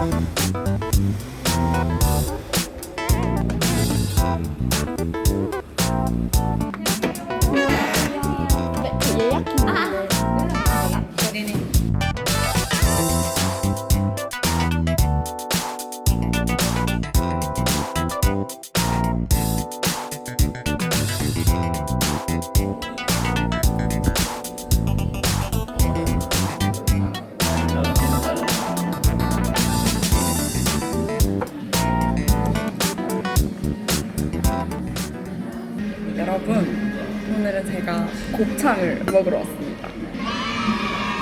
여러 오늘은 제가 곱창을 먹으러 왔습니다.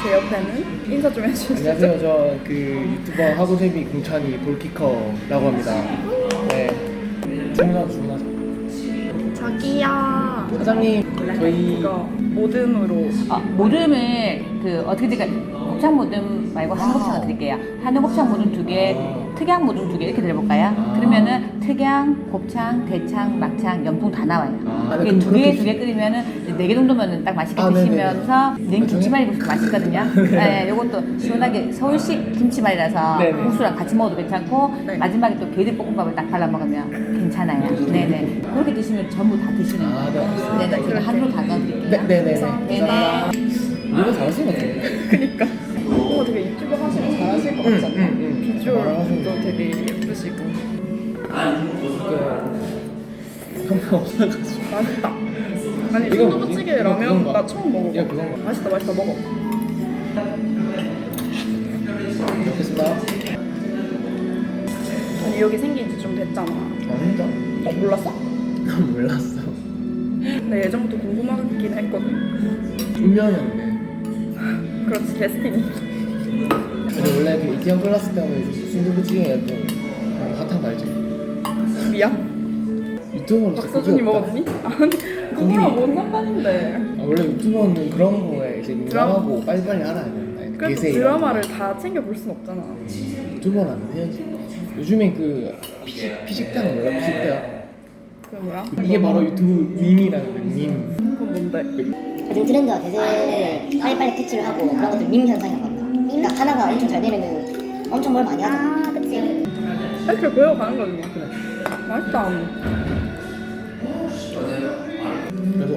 제 옆에는 인사 좀 해주시죠. 안녕하세요. 저 그 유튜버 하고세비 공찬이 볼키커라고 합니다. 네. 주문하자, 주문하자. 자기야. 사장님, 저희 이거 모듬으로 어, 모듬을 그 어떻게 드릴까요? 곱창 모듬 말고 한우 곱창을 드릴게요. 한우 곱창 모듬 두 개, 특양 모듬 두 개 이렇게 드려볼까요? 그러면은 특양, 곱창, 대창, 막창, 염통 다 나와요. 아, 두 개, 그렇게 두개 끓이면은 네 개 정도면은 딱 맛있게 아, 네네. 드시면서 냉 나중에? 김치말이 맛있거든요. 네, 요것도 시원하게 서울식 김치말이라서 네네. 국수랑 같이 먹어도 괜찮고 네. 마지막에 또 게들 볶음밥을 딱 발라 먹으면 괜찮아요. 네네. 그렇게 드시면 전부 다 드시는 아, 거예요. 네, 알겠습니다. 네네. 제가 한으로 다 넣어드릴게요. 네, 네, 네. 네네. 이거 잘하신 것 같아요. 그니까. 오, 되게 유튜브 하시면 잘하실 것 같지 않나? 응, 응, 응. 비주얼도 되게 예쁘시고. 없어가지고. 맛있다. 아니, 순두부찌개 뭐지? 라면 그건가? 나 처음 먹어봐. 이거 그건가? 맛있다, 맛있다, 먹어. 먹겠습니다. 아니, 여기 생긴 지 좀 됐잖아. 아, 진짜? 어, 몰랐어? 몰랐어. 나 예전부터 궁금하긴 했거든. 운명이었네. 그렇지, 데스티니. 근데 원래 그 이태원 클래스 때 하면 순두부찌개가 또 핫한 거 알지? 미안. 유튜버로 박서준이 먹었니? 아니, 그거랑 뭔 상관인데. 아, 원래 유튜버는 그런 거에 이제 민감하고 빨리빨리 알아야 된다. 그래도 드라마를 거. 다 챙겨 볼 순 없잖아. 유튜버라면 해야지. 요즘에 그 피식, 피식당 몰라? 피식당. 그게 뭐야? 이게 바로 유튜브 밈이라는 거야, 밈. 그건 뭔데? 요즘 트렌드와 대세를 빨리빨리 캐치를 하고 그런 것들 밈 현상이라고 합니다. 그러니까 하나가 엄청 잘 되면은 엄청 뭘 많이 하잖아. 아, 그치. 이렇게 배워가는 거지. 맛있다.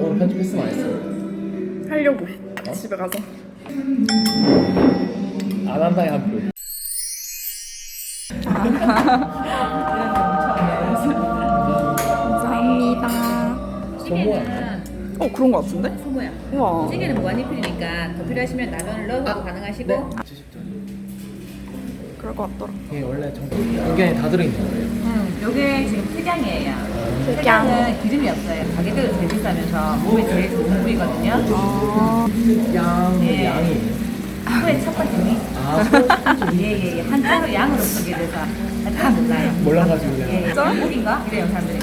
오늘 편집했으면 안 했어. 하려고. 집에 가서. 안 한다에 한 표. 감사합니다. 소모야. 어, 그런 거 같은데? 소모야. 우와. 찌개는 무한리필이니까 더 필요하시면 라면을 넣어도 가능하시고 네. 그럴 것 같더라. 이게 원래 전부 의견이 다 들어있는 거예요. 음, 요게 지금 특양이에요. 특양. 특양은 기름이 없어요. 가격대도 제일 비싸면서 몸에 제일 좋은 부위거든요. 아, 양, 네. 양이. 소의 첫 번째 위. 아, 예예예. 한자로 양으로 쓰게 돼서 다 몰라요. 몰라가지고 예, 그냥. 예. 짠국인가 이래요 사람들이.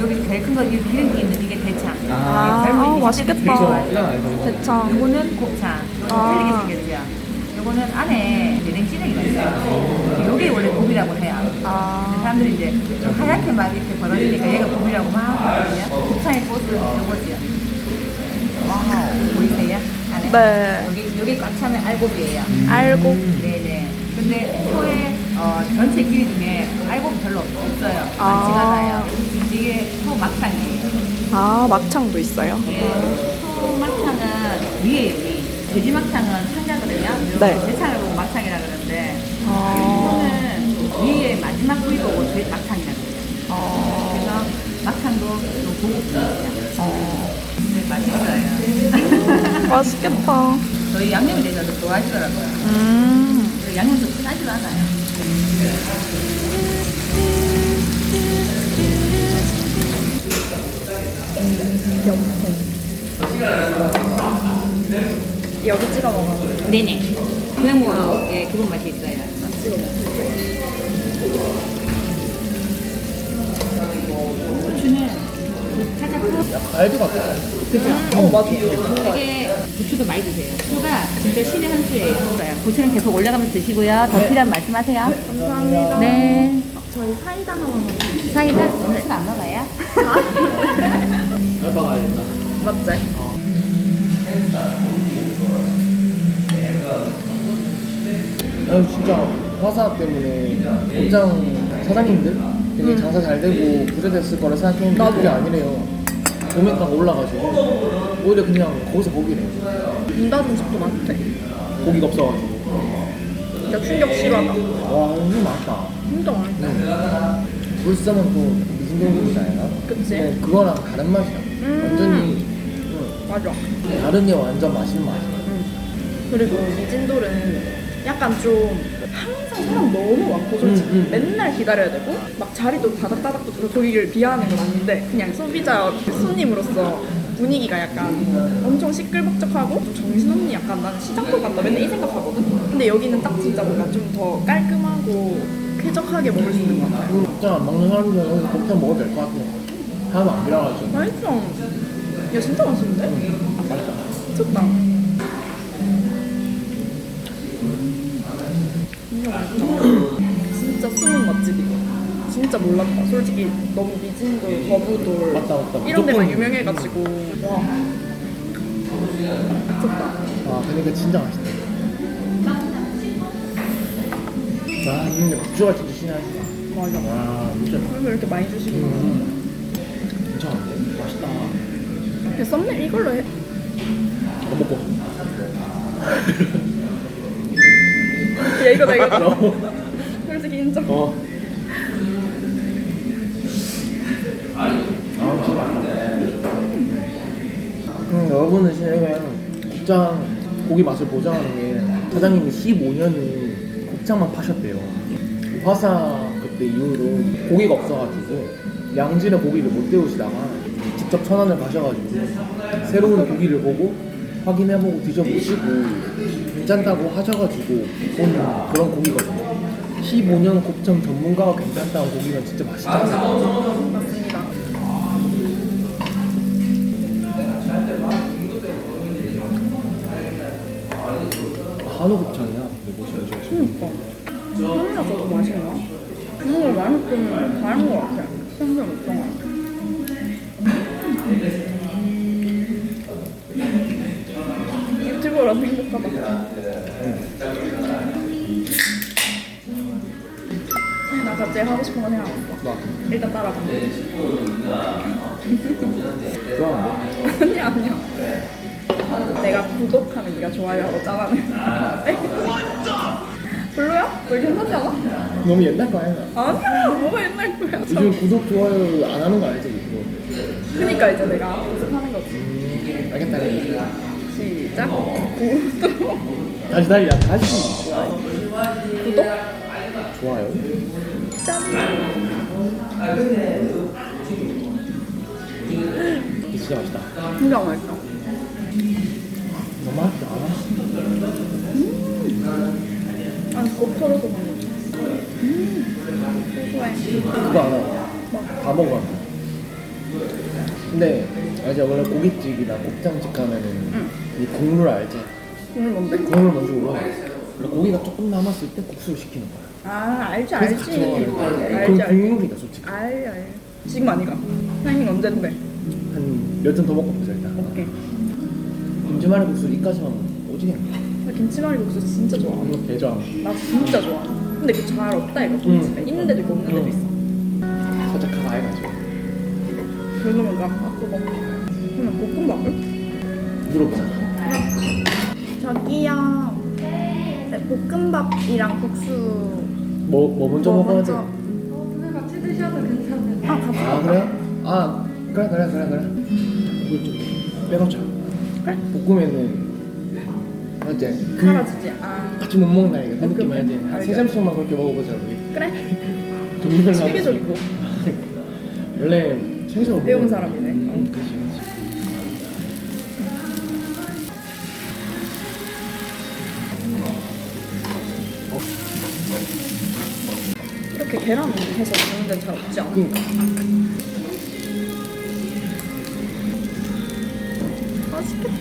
여기 제일 큰 거, 이 기름기 있는 이게 대창. 아, 예, 아, 맛있겠다. 이건 알죠. 대창. 요거는 곱창. 요거 아. 틀리게 생겼죠. 요거는 안에 내냉찌개가 있어요. 요게 원래 곱이라고 해요. 아, 사람들이 이제 좀 하얗게 막 이렇게 벌어지니까 얘가 곱이라고 막 하거든요. 곱창의 꽃은 요거지요. 와우. 보이세요? 안에. 네. 여기, 여기 꽉 차면 알곱이에요. 알고. 네네. 근데 소의 어, 전체 길이 중에 알곱이 별로 없어요. 아. 많지가 않아요. 이게 소 막창이에요. 아, 막창도 있어요? 예. 소 막창은 위에 위. 돼지 막창은 창자거든요. 네. 대창을 보고 막창이라 그러는데 아, 소는 위에 마지막 부위 보고 돼- 막창이라 그래요. 아, 그래서 막창도 좀 고급스러워요. 어. 네, 맛있어요. 맛있겠다. 저희 양념에 대해서 좋아하시더라고요. 음, 양념도 싸지도 않아요. 여기 찍어 먹어. 네네. 그냥 뭐, 예, 기본 맛이 있어요. 고추는 살짝 약간 갈비 같아. 그죠? 어 맞아. 뭔가 이게 부추도 많이 드세요. 소가 진짜 신의 한 수예요. 고추는 계속 올라가면서 드시고요. 더 필요한 말씀하세요. 감사합니다. 네. 저희 사이다 하나만. 사이다 오늘 술안 먹어요? 갈바 가야겠다. 맞지? 아유 진짜 화사 때문에 공장 사장님들 되게 장사 잘 되고 부자됐을 거라 생각했는데 나도. 그게 아니래요. 도매가가 올라가지고 오히려 그냥 거기서. 문 닫은 집도 많대. 고기가 없어가지고. 진짜 충격 실화다. 와 이거 맛있다. 진짜 많다. 네. 불쌈은 또 미진동국이잖아요. 그치? 네, 그거랑 다른 맛이야. 음. 완전히 응, 맞아. 다른 게 완전 맛있는 맛이야. 응. 그리고 미진돌은 약간 좀 항상 사람 너무 많고 솔직히 음, 음. 맨날 기다려야 되고 막 자리도 다닥다닥도 들어 거기를 비하하는 건 아닌데 그냥 소비자 손님으로서 분위기가 약간 엄청 시끌벅적하고 좀 정신없니 약간 나는 시장도 간다 맨날 이 생각하거든 근데 여기는 딱 진짜 뭔가 좀 더 깔끔하고 쾌적하게 먹을 수 있는 것 같아요 안 먹는 사람들은 여기서 곱창 먹어도 될 것 같아. 사람 안 비라가지고. 맛있어 야 진짜 맛있는데? 맛있다. 미쳤다 진짜 맛있다 진짜 숨은 맛집이고 진짜 몰랐다 솔직히 너무 미진돌, 거부돌 맞다, 맞다. 이런 데만 무조건. 유명해가지고 와 미쳤다 아, 그러니까 진짜 맛있다. 와, 근데 국주가 진짜 신하시다. 맞아 와, 진짜. 왜 이렇게 많이 주시구나 음. 괜찮은데? 맛있다. 그냥 썸네일 이걸로 해 안 먹고. 야 이거다 이거다 솔직히 인정 어. 아. 음, 여러분은 지금 곱창 고기 맛을 보장하는 게 사장님이 15년을 곱창만 파셨대요. 화사 그때 이후로 고기가 없어가지고 양질의 고기를 못 때우시다가 직접 천안을 가셔가지고 새로운 고기를 보고 확인해보고 드셔보시고 괜찮다고 하셔가지고 온 그런 고기거든요. 15년 곱창 전문가가 괜찮다는 고기는 진짜 맛있잖아요. 맞습니다 한우 나 갑자기 하고 싶은 거 생각났어 나 일단 따라가 좋아하는데? 아니야 아니야 내가 구독하면 네가 좋아요하고 짜라는 별로야? 왜 괜찮지 않아? 너무 옛날 거 아니야? 아니야 뭐가 옛날 거야 요즘 구독 좋아요 안 하는 거 알지? 이거. 그니까 이제 내가 연습하는 거지 음, 알겠다. 알겠다. 시작 구독 다시 다시 야, 다시 구독 좋아요. 이게 진짜 맛있다. 진짜 맛있다 너무 맛있다. 아니 곱 털어서 먹는 음 고소해 그거 알아. 다 먹어. 근데 알지? 원래 고깃집이나 곱창집 가면은 응. 이 국물 알지? 오늘 뭔데? 국물 먼저 올라. 고기가 조금 남았을 때 국수를 시키는 거야. 아 알지 알지. 알지 그럼 알지 국물이다 솔직히. 알 알. 지금 아니가 타이밍 언젠데 한몇점더 먹고 보자 일단. 오케이 김치말이 국수 이까지만 오지게. 나 김치말이 국수 진짜 좋아 이거 개좋아. 나 진짜 좋아 근데 그 잘 없다 이거 김치가 있는 데도 있고 없는 데도 응. 있어 살짝 가가 해가지고. 그러면 나 갖고 먹 그러면 볶음밥을? 물어보자. 저기요 네, 볶음밥이랑 국수 뭐, 뭐 먼저 뭐 먹어야 돼? 먼저- 오늘 같이 드셔도 괜찮아요. 아 같이 아 그래요? 아 그래 그래 그래 그래 이거 좀 빼놓자 그래 볶으면은 맞지? 그 사라지지 아 같이 못 먹는다니까 그 오케이, 느낌. 알지? 한세. 점씩만 그렇게 먹어보자 우리 그래 종류별로 하고. 체계적이고 원래 체계적으로 배운 먹어야 사람이네 응 그치 이렇게 계란 해서 먹는 데는 잘 없지 않아? 그러니까. 맛있겠다.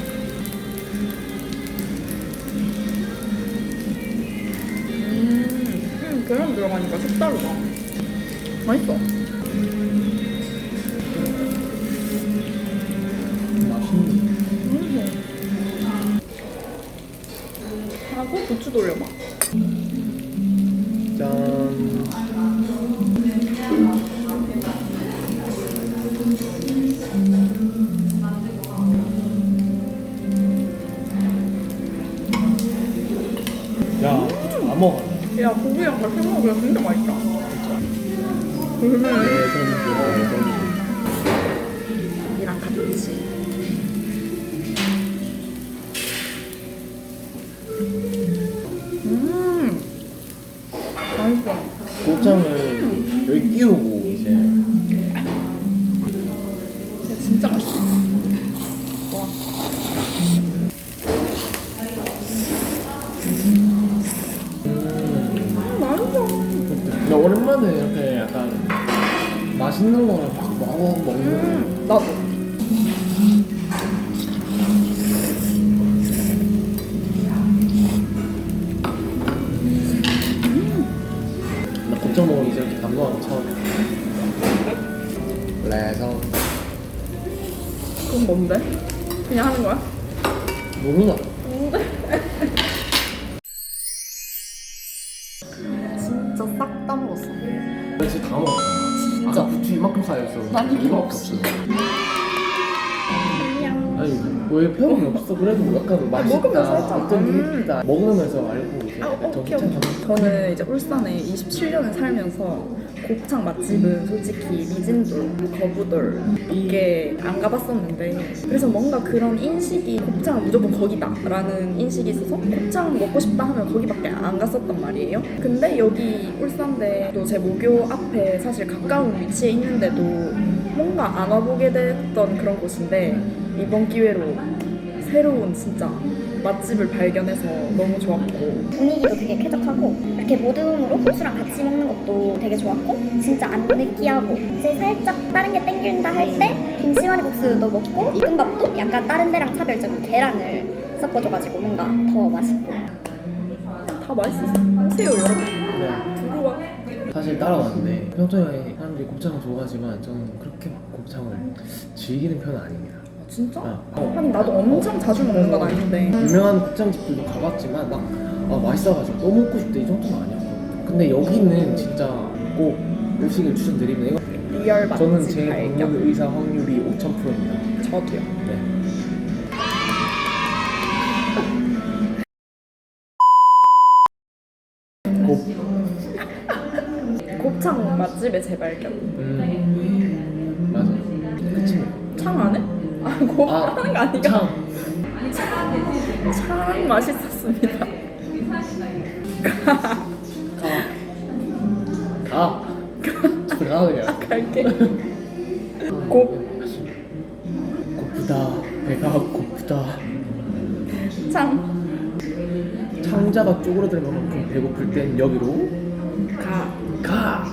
음, 음, 계란 들어가니까 색다르다. 맛있어. 야, 고추 안 먹어. 야, 고기랑 같이 먹으면 진짜 맛있다. 그러면 고기랑 같이. 음, 맛있어. 곱창을 여기 끼우고 나 오랜만에 이렇게 약간 맛있는 거를 막 먹어 먹는 음, 나도. 나 곱창 먹으면 이제 이렇게 감동하는 거 처음이야. 그래서 그건 뭔데? 그냥 하는 거야? 모르나? 난 이거 이 왜 표현이 없어? 그래도 약간 맛있다. 먹으면서 했잖아. 어떤 게 음. 있다. 먹으면서 알고 이제 아, 약간 오케이, 정착 오케이. 저는 이제 울산에 27년을 살면서 곱창 맛집은 솔직히 미진돌, 거부돌 밖에 안 가봤었는데 그래서 뭔가 그런 인식이 곱창은 무조건 거기다라는 인식이 있어서 곱창 먹고 싶다 하면 거기밖에 안 갔었단 말이에요. 근데 여기 울산대도 제 모교 앞에 사실 가까운 위치에 있는데도 뭔가 안 와보게 됐던 그런 곳인데 이번 기회로 새로운 진짜 맛집을 발견해서 너무 좋았고 분위기도 되게 쾌적하고 이렇게 모듬으로 고수랑 같이 먹는 것도 되게 좋았고 진짜 안 느끼하고 이제 살짝 다른 게 땡긴다 할 때 김치말이 국수도 먹고 볶음밥도 약간 다른 데랑 차별적으로 계란을 섞어줘가지고 뭔가 더 맛있고 다 맛있었어. 오세요 여러분. 네. 들어와. 사실 따라왔는데 평소에 사람들이 곱창을 좋아하지만 저는 그렇게 막 곱창을 즐기는 편은 아닙니다. 진짜? 아, 어. 아니 나도 엄청 자주 먹는 건 아닌데. 유명한 곱창집들도 가봤지만 막 아, 맛있어가지고 너무 먹고 싶다 이 정도는 아니었거든요. 근데 여기는 진짜 꼭 음식을 추천드리면 이거 리얼 맛집 저는 제 발견. 방문 의사 확률이 5,000%입니다. 저도요. 네. 곱, 곱창 맛집의 재발견. 음, 맞아. 그치. 창안 해? 아, 곱 아, 하는 거 아니가? 참. 창 맛있었습니다. 가. 가. 들어가 그냥. 갈게. 곱, 고프다. 배가 고프다. 창, 창자가 쪼그라들 만큼 배고플 땐 여기로 가. 가.